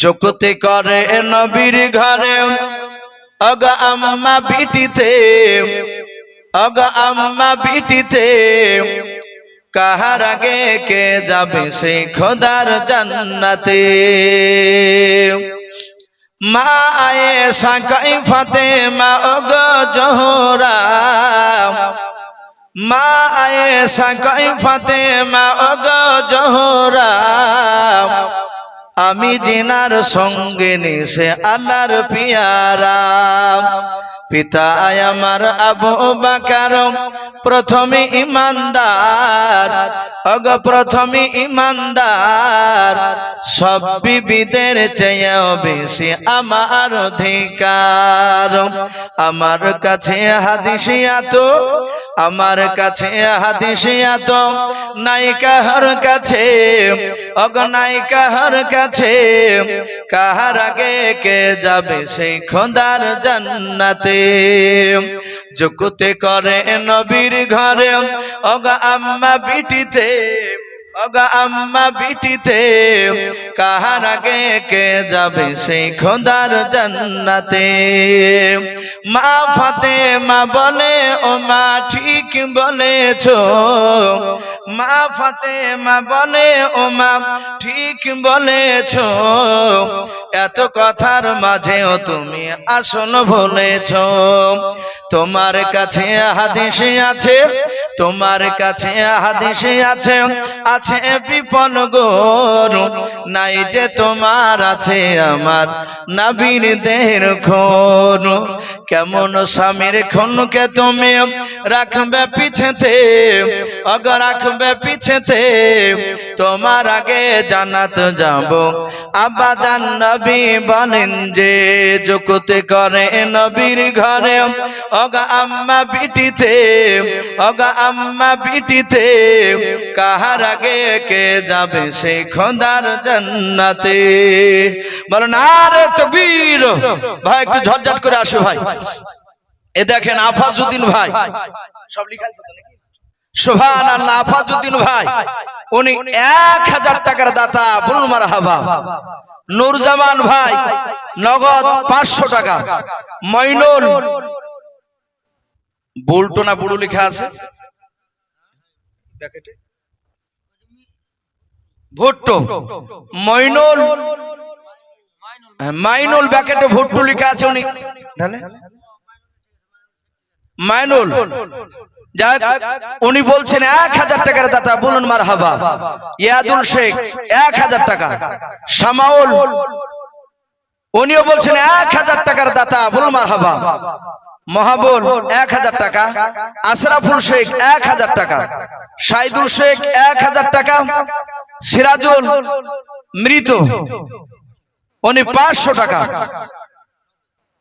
চকুতে করে নবীর ঘরে। অগ আম্মা বিটিতে, অগ আম্মা বিটিতে, কাহার আগে কে যাবে সেই খোদার জান্নাতে? মা আয়ে সাকাই ফাতে মা অগ জোহরা। মা আয়ে সাকাই ফাতে মা অগ জোহরা। আমি জিনার সঙ্গে নিশে আল্লাহর পিয়ারা। পিতা আমার আবু বাকার, প্রথমে ইমানদার, অগ প্রথমে ইমানদার সব বিবিদের চেয়েও বেশি আমার অধিকার। আমার কাছে হাদিসিয়া তো আমার কাছে হাদিসিয়া তো নায়িকাহর কাছে, অগ নায়িকাহর কাছে, কাহার আগে কে যাবে সেই খোদার জান্নাতে। জকুতে করে নবীর ঘরে, অগ আম্মা বিটিতে অগা আম্মা বিটিতে, কাহার আগে কে যাবে সেই খোদার জান্নাতে? মা ফাতে মা বলে, ও মা ঠিক বলেছ। মা ফাতে মা বলে, ও মা ঠিক বলেছ। এত কথার মাঝেও তুমি আসল বলেছ। তোমার কাছে হাদিসে আছে তোমার কাছে হাদিসে আছে আছে বিপন গোর। নাই যে তোমার আছে আমার নাবির দেহের খন কেমন স্বামীর খনকে তুমি রাখবে পিছেতে, অগ রাখবে পিছেতে। তোমার আগে জানাত যাব। আব্বা জান নবী বলেন যে জকুতে করে নবীর ঘরে, অগা আম্মা বিটিতে অগা আম্মা বিটিতে কাহার আগে কে যাবে? সে খোদার জান্নাতে। বলেন আরে তকবীর। ভাই একটু ঝটঝট করে আসো ভাই। এ দেখেন আফাজউদ্দিন ভাই। সব লিখা আল্লাহ আফাজউদ্দিন ভাই। উনি এক হাজার টাকার দাতা বলুন মার হাবা নুরজামান ভাই নগদ পাঁচশো টাকা। মইনুল। বুলটো না বুড়ো লেখা আছে? প্যাকেটে? ভুট্টো। মইনুল। মাইনুল ব্যাকেটে ভুট্টো লেখা আছে উনি। তাহলে? মাইনুল। যাক উনি বলছেন এক হাজার টাকার দাতা বলুন মার হাবা ইয়াদুল শেখ এক হাজার টাকা। শামাউল। উনিও বলছেন এক হাজার টাকার দাতা বলুন মার হাবা মহাবুল এক হাজার টাকা, আশরাফুল শেখ এক হাজার টাকা, সাইদুল শেখ এক হাজার টাকা, সিরাজুল মৃত, উনি পাঁচশো টাকা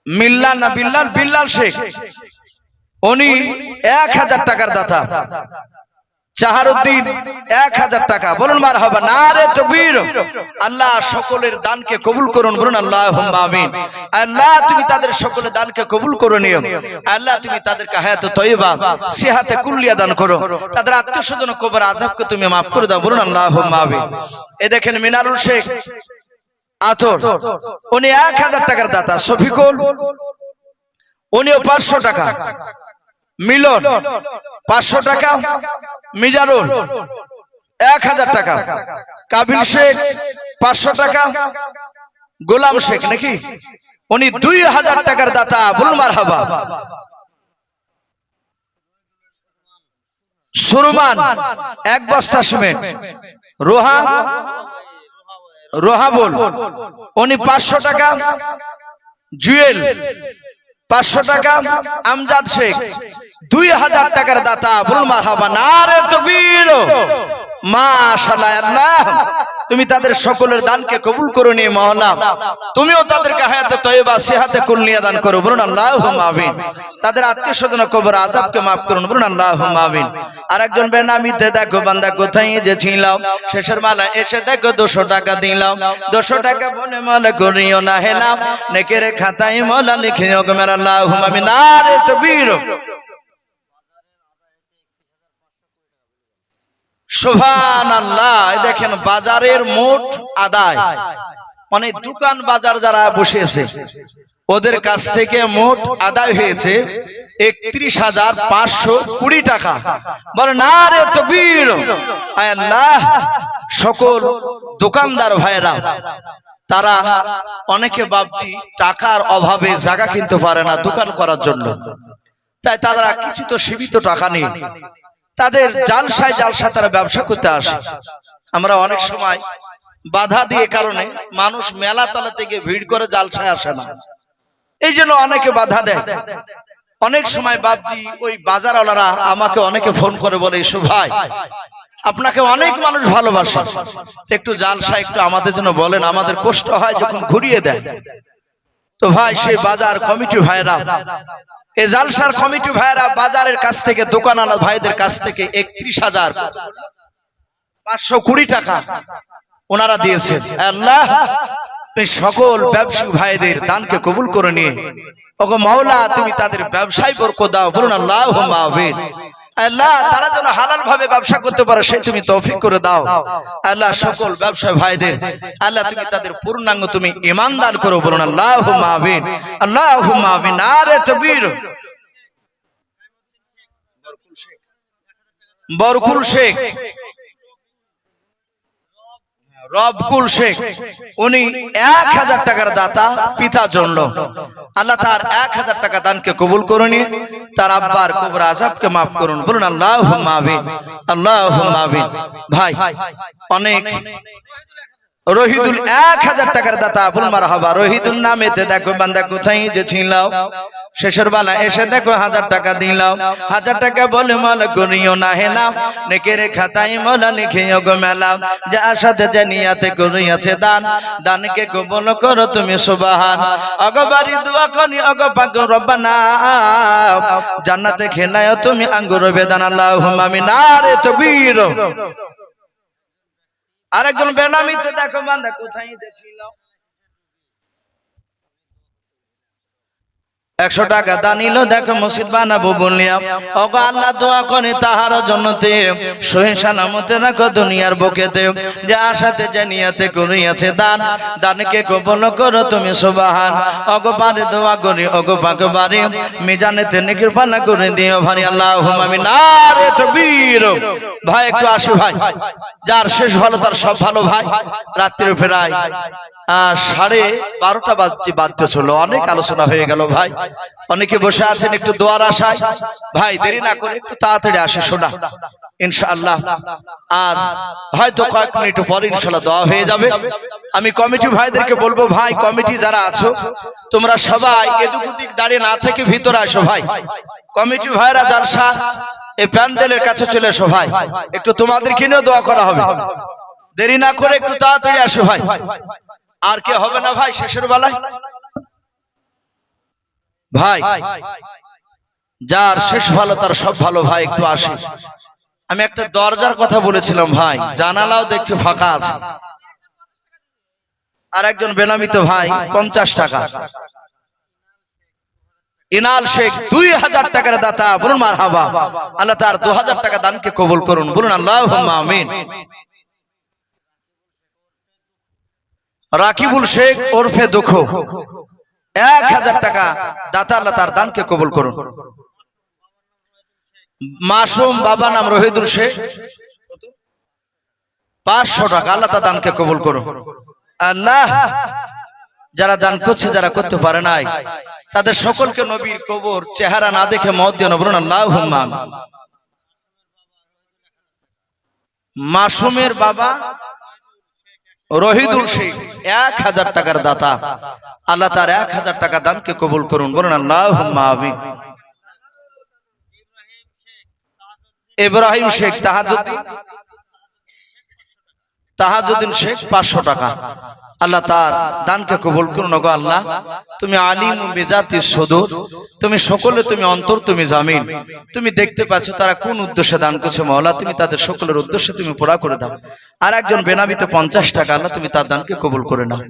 মিল্লাল না বিল্লাল বিল্লাল শেখ, উনি এক হাজার টাকার দাতা। চাহারুদ্দিন, এক হাজার টাকা। বলুন মার হবা না রে তকবীর। আল্লাহ সকলের দানকে কবুল করুন, বলুন আল্লাহ আল্লাহ, তুমি তাদের সকলের দানকে কবুল করে নিও। আল্লাহ, তুমি তাদেরকে হায়াত তৈবা সিহাতে কুল্লিয়া দান করো। তাদের আত্মীয় স্বজন কবর আজাবকে তুমি মাফ করে দাও, বলুন আল্লাহ আমিন। এ দেখেন মিনারুল শেখ আতর উনি এক হাজার টাকার দাতা, শফিকুল। উনিও পাঁচশো টাকা। মিলন, পাঁচশো টাকা মিজারুল এক হাজার টাকা। কাবিল শেখ, পাঁচশো টাকা, গোলাম শেখ, নাকি? উনি দুই হাজার টাকার দাতা বুলমার হাবা সুরমান, এক বস্তা সিমেন্ট। রোহা রোহা বল। উনি পাঁচশো টাকা, জুয়েল পাঁচশো টাকা আমজাদ শেখ, দুই হাজার টাকার দাতা বুলমার হবা না রে তকবীর। মাশাআল্লাহ, আল্লাহ। তুমি তাদের সকলের দানকে কবুল করো নিয়ে মহলা তুমিও তাদেরকে হায়াতে তয়বা সেহাতে কুলনিয়া দান করো, বলুন আল্লাহ আমিন। তাদের আত্মীয় স্বজন কবর আজাবকে মাফ করুন, বলুন আল্লাহ আমিন। আর একজন বেনামিতে দেখো বান্দা, কোথায় যে ছিলাম শেষের মালা এসে দেখো, দুশো টাকা দিলাম। দুশো টাকা বলে মালা করিও না, হেলাম। নেকের খাতায় মালা লিখে মেরা আল্লাহ আমিন। আরে তকবীর। সুভান আল্লাহ দেখেন বাজারের মোট আদায় মানে দোকান বাজার যারা বসেছে ওদের কাছ থেকে মোট আদায় হয়েছে একত্রিশ হাজার পাঁচশো কুড়ি টাকা। বলে না রে তবির আল্লাহ সকল দোকানদার ভাইরা তারা অনেকে বাপটি টাকার অভাবে জায়গা কিনতে পারে না দোকান করার জন্য। তাই তারা কিছু তো সীমিত টাকা নেই তাদের জালসায় জালসা তারা ব্যবসা করতে আসে। আমরা অনেক সময় বাধা দিয়ে কারণে মানুষ মেলা তলা থেকে ভিড় করে জালসায় আসে না। এই জন্য অনেকে বাধা দেয়। অনেক সময় বাপজি, ওই বাজারওয়ালারা আমাকে অনেকে ফোন করে বলে এসো ভাই, আপনাকে অনেক মানুষ ভালোবাসে। একটু জালসা একটু আমাদের জন্য বলেন, আমাদের কষ্ট হয় যখন ঘুরিয়ে দেয়। তো ভাই সেই বাজার কমিটি ভাইরা এই জালসার কমিটি ভাইরা বাজারের কাছ থেকে দোকান আলাদা ভাইদের কাছ থেকে একত্রিশ হাজার পাঁচশো কুড়ি টাকা ওনারা দিয়েছে আল্লাহ সকল ব্যবসায়ী ভাইদের দানকে কবুল করে নিয়ে। ওগো মাওলা, তুমি তাদের ব্যবসায় বরকত দাও, বলুন আল্লাহ আমিন। আল্লাহ, তারা যেন হালাল ভাবে ব্যবসা করতে পারে সে তুমি তৌফিক করে দাও। আল্লাহ, সকল ব্যবসায় ভাইদের, আল্লাহ, তুমি তাদের পূর্ণাঙ্গ তুমি ইমান দান করো বলুন আল্লাহ আমিন। আল্লাহ আমিন। আরে তবির বরকুল শেখ। রবকুল শেখ, উনি এক হাজার টাকার দাতা, পিতা জন্য আল্লাহ তার এক হাজার টাকা দানকে কবুল করুন, তার আব্বার কবর আজাবকে মাফ করুন, বলুন আল্লাহ আল্লাহ ভাই, অনেক রহিদুল এক হাজার টাকার দাতা, বলুন মার হবা রহিদুল নামেতে দেখো বান্দা কোথায় যে ছিল শেষের বেলা এসে দেখো হাজার টাকা দিলাম হাজার টাকা বলে মাল করিও না হেলাম নেকের খাতাই মলা লিখে গো মেলাম যে আসাতে যে নিয়াতে করিয়াছে দান। দানকে কবল করো তুমি সুবাহান। অগবারি দোয়া করি, অগ পাক রব্বানা। জান্নাতে খেলায় তুমি আঙ্গুর বেদান। আল্লাহ আমি না রে তকবীর। আরেকজন বেনামিতে দেখো বান্দা কোথায় ছিল। একশো টাকা দানিল দেখো মসজিদ বানাবো বললিয়াম ওগো আল্লাহ দোয়া করে তাহার জন্যতে সহি সালামতে রাখো দুনিয়ার বুকেতে। যে আশাতে জানিয়াতে করিয়াছে দান, দানকে কবল করো তুমি সুবাহান। অগো পারে দোয়া করি, অগো পাক বাড়ি মিজানেতে নেকির পানা করে দিও ভারি আল্লাহ আমি না রে তকবীর! ভাই, একটু আসি ভাই। যার শেষ ভালো, তার সব ভালো ভাই। রাত্রে ফেরায়। সাড়ে বারোটা বাজতে বাধ্য ছিল অনেক আলোচনা হয়ে গেল ভাই। অনেকে বসে আছেন একটু দোয়ার আশায়। ভাই, দেরি না করে একটু তাড়াতাড়ি আসে, শোনা। ইনশাআল্লাহ। আর হয়তো কয়েক মিনিট পর ইনশাআল্লাহ দোয়া হয়ে যাবে। আমি কমিটি ভাইদেরকে বলব, ভাই, কমিটি যারা আছো, তোমরা সবাই এদিক ওদিক দাঁড়িয়ে না থেকে ভিতরে আসো, ভাই। কমিটি ভাইরা জালসা এই প্যান্ডেলের কাছে চলে এসো, ভাই। একটু তোমাদেরকে নিয়েও দোয়া করা হবে। দেরি না করে একটু তাড়াতাড়ি আসো, ভাই। আর কে হবে না, ভাই, শেষের বেলায়? ভাই যার শেষ ভালো, তার সব ভালো, ভাই, একটু আসে। আমি একটা দরজার কথা বলেছিলাম, ভাই, জানালাও দেখছি ফাঁকা আছে। আর একজন বেনামিত ভাই, পঞ্চাশ টাকা। ইনাল শেখ, দুই হাজার টাকার দাতা, বলুন মার হাবা আল্লাহ তার দু হাজার টাকা দানকে কবুল করুন, বলুন আল্লাহ আমিন। রাকিবুল শেখ ওরফে দুঃখ। এক হাজার টাকা দাতা আল্লাহ তার দানকে কবুল করুন। মাসুম বাবা নাম রহিদুল শেখ। পাঁচশো টাকা আল্লাহ তার দানকে কবুল করুন। আল্লাহ, যারা দান করছে, যারা করতে পারে নাই, তাদের সকলকে নবীর কবর, চেহারা না দেখে মত দিয়ে নবরুন আল্লাহ মাসুমের বাবা রহিদুল শেখ এক হাজার টাকার দাতা। আল্লাহ তার এক হাজার টাকা দানকে কবুল করুন বলুন আল্লাহ আমিন। ইব্রাহিম শেখ তাহাজুদ্দিন। তাহাজুদ্দিন শেখ পাঁচশো টাকা। আল্লাহ তার দানকে কবুল করুন গো আল্লাহ। তুমি আলিম বেদাতি সদর। তুমি সকলে, তুমি অন্তর, তুমি জামিন। তুমি দেখতে পাচ্ছ তারা কোন উদ্দেশ্যে দান করছে মহলা তুমি তাদের সকলের উদ্দেশ্যে তুমি পুরা করে দাও। আর একজন বেনামিতে পঞ্চাশ টাকা, আল্লাহ তুমি তার দানকে কবুল করে নাও।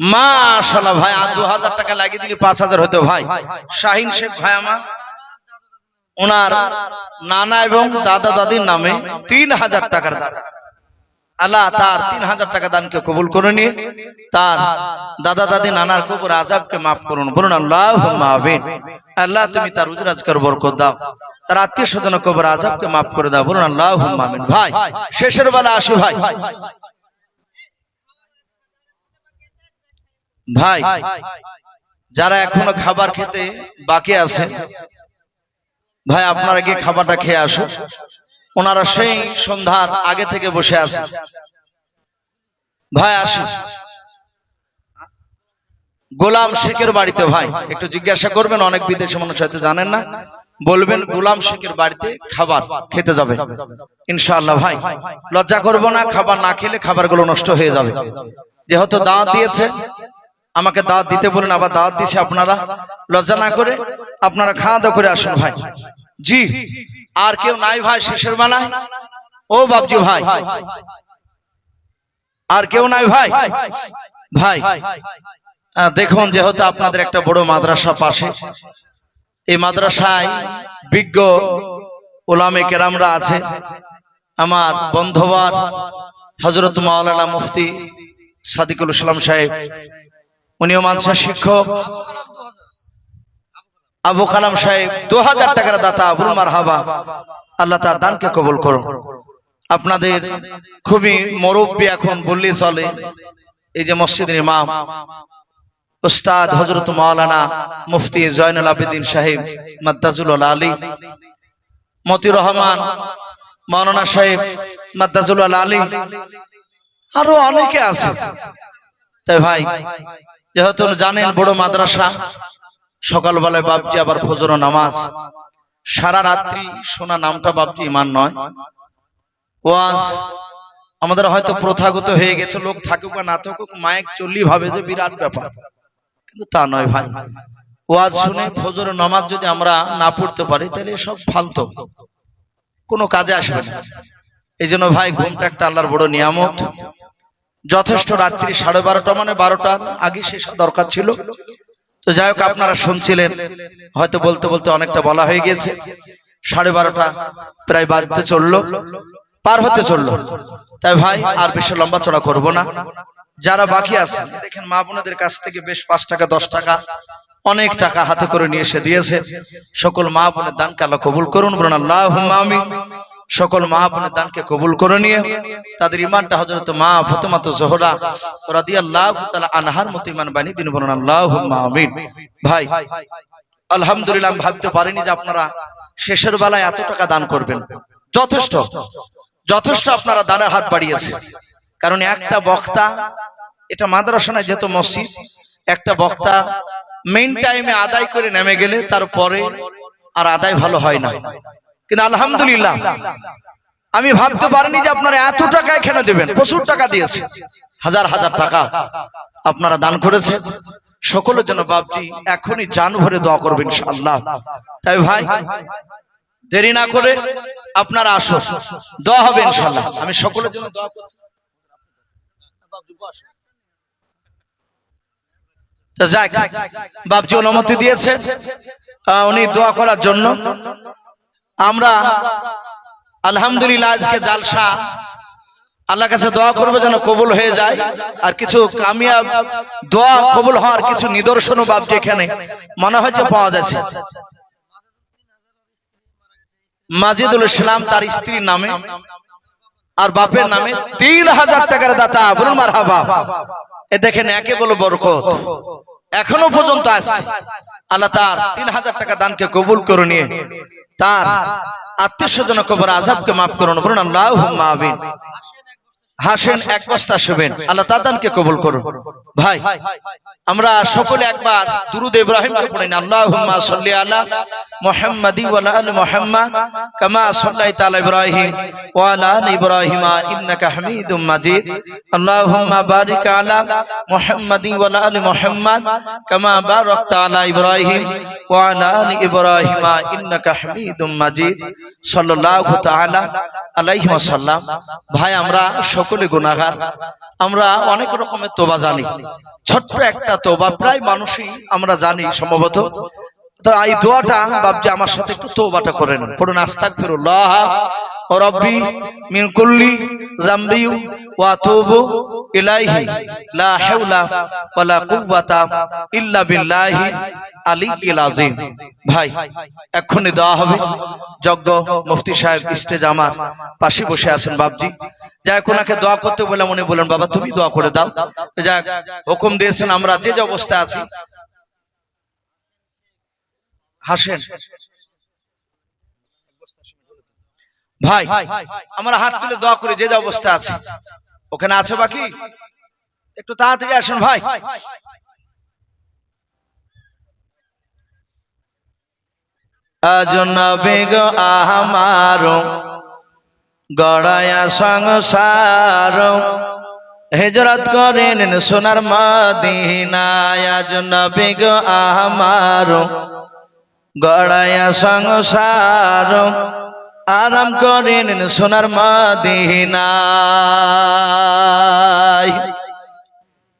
মা মাশাল্লাহ ভাই, আর দু হাজার টাকা লাগিয়ে দিলে পাঁচ হাজার হতো ভাই। শাহিন শেখ ভাই আমার। ওনার নানা এবং দাদা দাদির নামে তিন হাজার টাকার দাদা আল্লাহ তার তিন হাজার টাকা দানকে কবুল করে নিয়ে তার দাদা দাদি নানার কবর আজাবকে মাফ করুন। বলুন আল্লাহ মাহবিন আল্লাহ, তুমি তার উজরাজকার বরকত দাও। তার আত্মীয় স্বজন কবর আজাবকে মাফ করে দাও। বলুন আল্লাহ মামিন ভাই, শেষের বেলা আসু, ভাই। ভাই, যারা এখনও খাবার খেতে বাকি আছে, ভাই, আপনারা গিয়ে খাবারটা খেয়ে আসুন। ওনারা সেই সন্ধ্যার আগে থেকে বসে আছে। ভাই আসুন গোলাম শেখের বাড়িতে ভাই, একটু জিজ্ঞাসা করবেন, অনেক বিদেশি মানুষ হয়তো জানেন না। বলবেন, গোলাম শেখের বাড়িতে খাবার খেতে যাবে। ইনশাআল্লাহ ভাই, লজ্জা করব না, খাবার না খেলে খাবারগুলো নষ্ট হয়ে যাবে। যেহেতু দাওয়াত দিয়েছে, আমাকে দাওয়াত দিতে বলুন, আবার দাওয়াত দিছে আপনারা। লজ্জা না করে আপনারা খাওয়া দাওয়া করে আসুন ভাই। জি, আর কেউ নাই ভাই শেষের বেলায় ও বাবজি ভাই। আর কেউ নাই ভাই? ভাই দেখুন যেহেতু আপনাদের একটা বড় মাদ্রাসা পাশে, এই মাদ্রাসায় বিজ্ঞ ওলামে কেরামরা আছে। আমার বন্ধবার হজরত মাওলানা মুফতি সাদিকুল ইসলাম সাহেব, উনিও মানসা শিক্ষক। আবু কালাম সাহেব দু হাজার টাকার দাতা, আবুল মার হাবা আল্লাহ তার দানকে কবুল করুন। আপনাদের খুবই মরব্বী এখন বললে চলে। এই যে মসজিদের ইমাম, উস্তাদ হজরত মাওলানা মুফতি জয়নুল আবেদিন সাহেব, মাদ্দাজুল আলী মতি রহমান, মাওলানা সাহেব মাদ্দাজুল আলী, আরও অনেকে আছে। তাই ভাই, যেহেতু জানেন বড় মাদ্রাসা সকালবেলায় বাপজি আবার ফজর নামাজ। সারা রাত্রি শোনা নামটা বাপজি ইমান নয়। ওয়াজ আমাদের হয়তো প্রথাগত হয়ে গেছে, লোক থাকুক বা না থাকুক, মায়ের চল্লি ভাবে যে বিরাট ব্যাপার। কিন্তু তা নয় ভাই। ওয়াজ শুনে ফজর নামাজ যদি আমরা না পড়তে পারি, তাহলে সব ফালতো। কোনো কাজে আসবে না। এই জন্য ভাই, ঘুমটা একটা আল্লাহর বড় নিয়ামত। যথেষ্ট রাত্রি সাড়ে বারোটা মানে বারোটার আগে শেষ দরকার ছিল। তো যাই হোক, আপনারা শুনছিলেন। হয়তো বলতে বলতে অনেকটা বলা হয়ে গেছে সাড়ে বারোটা প্রায় বাজতে চলল, পার হতে চলল। তাই ভাই, আর বেশি লম্বা চড়া করব না। যারা বাকি আছে, দেখেন মা বোনদের কাছ থেকে বেশ পাঁচ টাকা, দশ টাকা, অনেক টাকা হাতে করে নিয়ে এসে দিয়েছে। সকল মা বোনের দান আল্লাহ কবুল করুন, বলুন আল্লাহ সকল মা বোনের দানকে কবুল করে নিয়ে তাদের ইমানটা হজরত মা ফতেমাত জোহরা রাদিয়াল্লাহু তাআলা আনহার মতো ইমান বানিয়ে দিন বলুন আমিন। ভাই, আলহামদুলিল্লাহ আমি ভাবতে পারিনি যে আপনারা শেষের বেলায় এত টাকা দান করবেন। যথেষ্ট যথেষ্ট আপনারা দানের হাত বাড়িয়েছে। কারণ একটা বক্তা, এটা মাদ্রাসা না যেহেতু মসজিদ, একটা বক্তা মেইন টাইমে আদায় করে নেমে গেলে তারপরে আর আদায় ভালো হয় না। কিন্তু আলহামদুলিল্লাহ, আমি ভাবতে পারিনি যে আপনারা এত টাকা এখানে দেবেন। প্রচুর টাকা দিয়েছে। হাজার হাজার টাকা আপনারা দান করেছে সকলের জন্য বাপজি এখনই জান ভরে দোয়া করবেন ইনশাআল্লাহ। তাই ভাই, দেরি না করে আপনারা আসো দোয়া হবে ইনশাআল্লাহ। আমি সকলের জন্য দোয়া করছি। যাক, বাপজি অনুমতি দিয়েছে। উনি দোয়া করার জন্য। আমরা আলহামদুলিল্লাহ আজকে জালসা আল্লাহ কাছে দোয়া করবে যেন কবুল হয়ে যায়। আর কিছু কামিয়াব দোয়া কবুল হওয়ার কিছু নিদর্শনও বাপজি এখানে মনে হচ্ছে পাওয়া যাচ্ছে। মাজিদুল ইসলাম তার স্ত্রীর নামে আর বাপের নামে তিন হাজার টাকার দাতা। বলুন মার হাবা এ দেখেন একে বলো বরকত। এখনও পর্যন্ত আসছে। আল্লাহ তার তিন হাজার টাকা দানকে কবুল করে নিয়ে তার আত্মীয় স্বজন কবর আজাবকে মাফ করুন বলুন আল্লাহ আমিন। হাসেন এক বস্তা শুবেন। আল্লাহ তাদানকে কবুল করুন। ভাই আমরা সকলে একবার দুরুদ ইব্রাহিমকে পড়ি না আল্লাহুম্মা সাল্লি আলা মুহাম্মাদি ওয়া আলা মুহাম্মাদ কামা সাল্লাইতা আলা ইব্রাহিম ওয়া আলা আলি ইব্রাহিম ইন্নাকা হামিদুম মাজিদ। আল্লাহুম্মা বারিক আলা মুহাম্মাদি ওয়া আলা মুহাম্মাদ কামা বারাকতা আলা ইব্রাহিম ওয়া আলা আলি ইব্রাহিম ইন্নাকা হামিদুম মাজিদ। সাল্লাল্লাহু তাআলা আলাইহি ওয়াসাল্লাম। ভাই আমরা সকলে গুণাগার আমরা অনেক রকমের তোবা জানি। ছোট্ট একটা তোবা প্রায় মানুষই আমরা জানি সম্ভবত। তো এই দোয়াটা বাবজি আমার সাথে একটু তোবাটা করেন। পড়ুন, আস্তাগফিরুল্লাহ রব্বি মিন ওয়া আতুবু ইলাইহি, লা হাওলা ওয়ালা কুওয়াতা ইল্লা বিল্লাহি আলিয়্যিল আযীম। ভাই, এক্ষুনি দেওয়া হবে। যজ্ঞ মুফতি সাহেব স্টেজ আমার পাশে বসে আছেন বাবজি যাক ওনাকে দোয়া করতে বলে মনে বলেন বাবা, তুমি দোয়া করে দাও। যাক হুকুম দিয়েছেন আমরা যে যে অবস্থায় আছি। হাসেন। ভাই আমরা হাত তুলে দোয়া করি যে যে অবস্থা আছে। ওখানে আছে বাকি? একটু তাড়াতাড়ি আসেন ভাই। আজ নবী গো আমার গড়ায়া সংসার হেজরত করেন সোনার মদিনায়। আজ নবী গো আমার গড়ায়া সংসার আরাম করেন সোনার মদিনায়।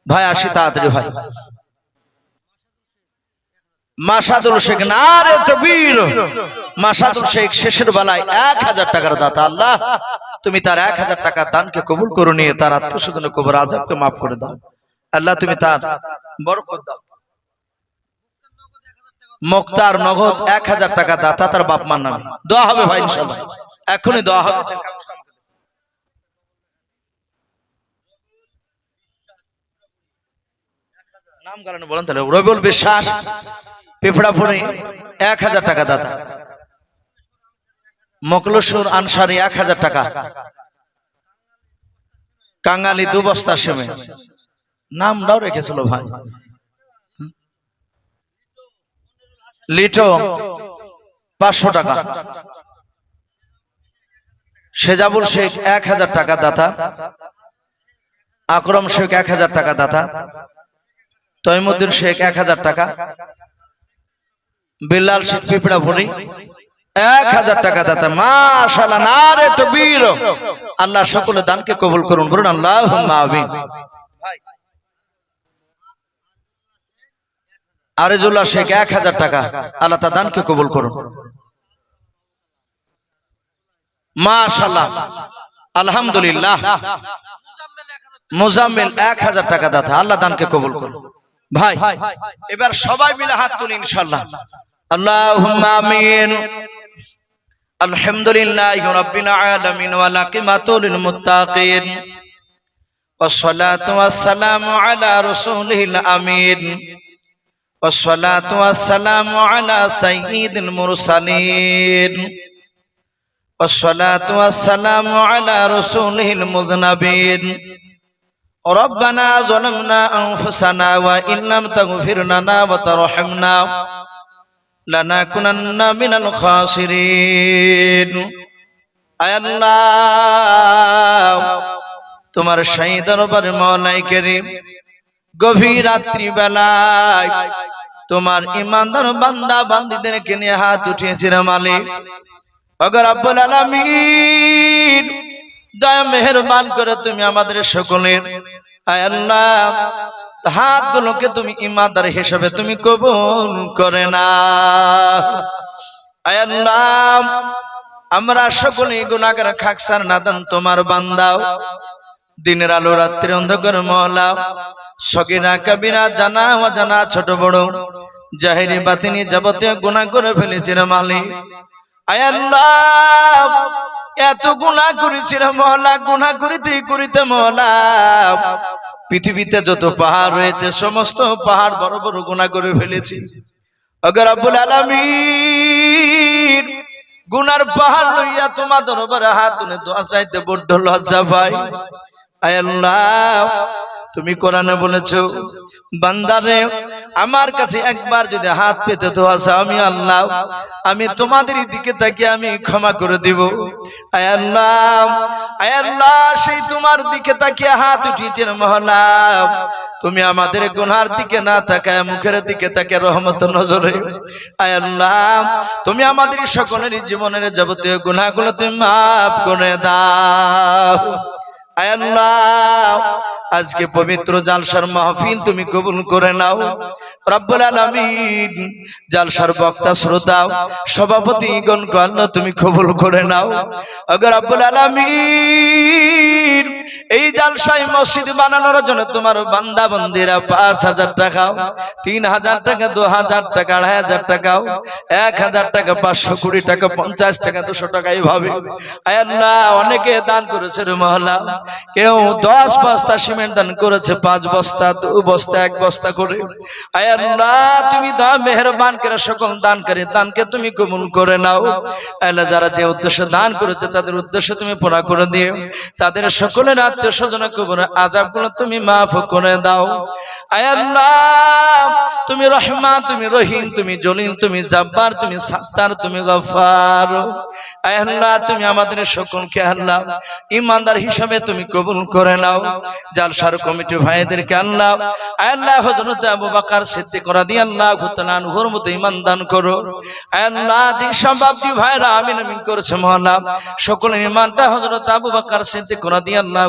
ভাই, আসি তাড়াতাড়ি, ভাই। মাসাদুল শেখ না রে তবির মাসাদুল শেখ শেষের বেলায় এক হাজার টাকার দাতা, আল্লাহ। তুমি তার এক হাজার টাকা দানকে কবুল করে নিয়ে তার আত্মশোধন কবর আজাবকে মাফ করে দাও। আল্লাহ, তুমি তার বরকত দাও। মুক্তার নগদ এক হাজার টাকা দাতা, তার বাপ মার নামে। দোয়া হবে ভাই ইনশাল্লাহ এখনই দোয়া হবে। এক হাজার টাকা দাতা। এক হাজার টাকা। কাঙ্গালি দু বস্তা সেমে। নামটাও রেখেছিল ভাই। লিটো পাঁচশো টাকা। সেজাবুল শেখ এক হাজার টাকা দাতা, আকরম শেখ এক হাজার টাকা দাতা, তৈমুদ্দিন শেখ এক হাজার টাকা, বিল্লাল শেখ পিপড়া ভরি এক হাজার টাকা দাতা। মাশাল্লাহ না রে তো বীর আল্লাহ সকলে দানকে কবুল করুন, বলুন আল্লাহ আমিন। আরেজুল্লাহ শেখ এক হাজার টাকা আল্লাহ তা দানকে কবুল করুন মাশাল্লাহ আলহামদুলিল্লাহ মুজাম্মিল এক হাজার টাকা দাতা আল্লাহ দানকে কবুল করুন ভাই এবার সবাই মিলে হাত তুলি ইনশাল্লাহ আল্লাহুম্মা আমিন আলহামদুলিল্লাহি রাব্বিল আলামিন ওয়া লাকিমাতুল মুত্তাকিন والصلاة والسلام على رسوله الأمين والصلاة والسلام على سيد المرسلين والصلاة والسلام على رسوله المذنبين ربنا ظلمنا أنفسنا وإن لم تغفر لنا وترحمنا لنكونن من الخاسرين أي الله تمر شهيد ربر مولاي كريم গভীর রাত্রি বেলায় তোমার ইমানদার বান্দা বান্দিদেরকে নিয়ে হাত উঠিয়েছিল মালিক। অগর আব্বুল দয়া, মেহেরবান করে তুমি আমাদের সকলের আল্লাহ, হাতগুলোকে তুমি ইমানদার হিসেবে তুমি কবুল করে না আমরা সকলে গুনাহগার খাকসার নাদান তোমার বান্দাও। দিনের আলো রাত্রি অন্ধকার মহলা সগিরা কবিরা জানা অজানা ছোট বড়। জাহেরি বাতিনি যাবতীয় গুনাহ করে ফেলেছিল মালিক। আয় আল্লাহ, এত গুনাহ করেছিল মহলা, গুনাহ করিতে করিতে মহলা। পৃথিবীতে যত পাহাড় রয়েছে, সমস্ত পাহাড় বড় বড় গুনাহ করে ফেলেছি। অগর আব্বুল আলামিন, গুনার পাহাড় লইয়া তোমার দরবারে হাত তুলে দোয়া চাইতে বড্ড লজ্জা পাই। আয় আল্লাহ তুমি কোরআনে বলেছ, বান্দারে, আমার কাছে একবার যদি হাত পেতে তো আসা আমি আল্লাহ, আমি তোমাদের দিকে তাকে আমি ক্ষমা করে দিব। আয় আল্লাহ আয় আল্লাহ, সেই তোমার দিকে তাকিয়ে হাত উঠিয়েছেন মহলা তুমি আমাদের গুনার দিকে না তাকায়, মুখের দিকে তাকে রহমত নজরে। আয় আল্লাহ, তুমি আমাদের সকলের জীবনের যাবতীয় গুনাহগুলো তুমি মাফ করে দাও। আজকে পবিত্র জালসার মাহফিল তুমি কবুল করে নাও। রব্বুল আলামিন, জালসার বক্তা, শ্রোতা সভাপতি গণকে তুমি কবুল করে নাও। আগর রব্বুল আলামিন এই জালসাই মসজিদ বানানোর জন্য তোমার বান্দা বন্দিরা পাঁচ হাজার টাকা, তিন হাজার টাকা, দু হাজার টাকা, আড়াই হাজার টাকা, এক হাজার টাকা, পাঁচশো কুড়ি টাকা, পঞ্চাশ টাকা, দুশো টাকা, এইভাবে। আল্লাহ অনেকে দান করেছে রে মহলা কেউ দশ বস্তা সিমেন্ট দান করেছে, পাঁচ বস্তা, দু বস্তা, এক বস্তা করে। আয় আল্লাহ তুমি মেহরবান করে সকল দান করে দানকে তুমি কবুল করে নাও। আল্লাহ যারা যে উদ্দেশ্য দান করেছে, তাদের উদ্দেশ্য তুমি পুরা করে দিও। তাদের সকলের আত্মীয় স্বজন আজাবগুলো তুমি মাফ করে দাও। আল্লাহ, তুমি রহমান, তুমি রহিম, তুমি তুমি তুমি সাত্তার, তুমি গফার। আল্লাহ, তুমি আমাদের সকলকে আল্লাহ ইমানদার হিসাবে তুমি কবুল করে নাও। জালসার কমিটি ভাইদেরকে আল্লাহ, আয় আল্লাহ, হযরত আবু বকর সিদ্দিক রাদিয়াল্লাহু তাআলা আনহুর মতো ঈমান দান করো। আয় আল্লাহ যে সবাবটি ভাইরা আমিন আমিন করেছে মহল্লা সকলের ঈমানটা হযরত আবু বকর সিদ্দিক রাদিয়াল্লাহু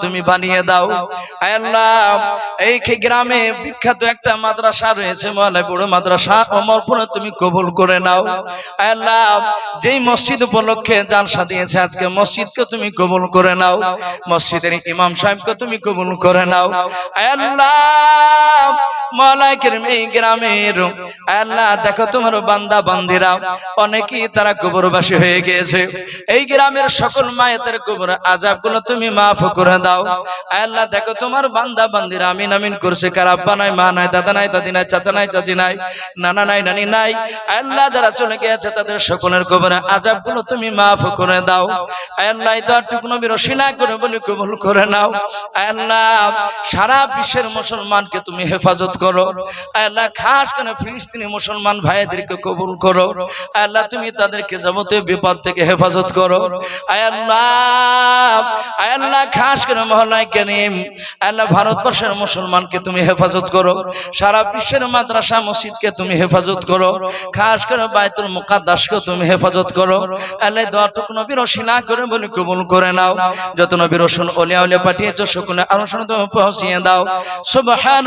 তুমি বিখ্যাত একটা মাদ্রাসা রয়েছে তুমি কবুল করে নাও। আল্লাহ, যেই মসজিদ উপলক্ষে জালসা দিয়েছে, আজকে মসজিদকে তুমি কবুল করে নাও। মসজিদের ইমাম সাহেবকে তুমি কবুল করে নাও। আল্লাহ তাদের সকলের কবরে আজাবগুলো তুমি মাফ করে দাও। আল্লাহ, এই দোয়াটুকু নবীর রসিনা করে বলি কবুল করে নাও। আল্লাহ, সারা বিশ্বের মুসলমানকে তুমি হেফাজত করো। আল্লাহ, খাস করে ফিলিস্তিনি মুসলমান ভাইদেরকে কবুল করো। আল্লাহ, তুমি তাদেরকে যাবতীয় বিপদ থেকে হেফাজত করো। আল্লাহ খাস করে মহল্লায় কেনিম। আল্লাহ, ভারতবর্ষের মুসলমানকে তুমি হেফাজত করো। সারা বিশ্বের মাদ্রাসা মসজিদকে তুমি হেফাজত করো। খাস করে বাইতুল মুকাদ্দাসকে তুমি হেফাজত করো। আল্লাহ দোয়াটুকু নবীর রসিনা করে বলি কবুল করে নাও। যত নবীর রসুন ওলিয়া ওলিয়া পাঠিয়েছো আরও শুনে তুমি পৌঁছিয়ে দাও। সুবহান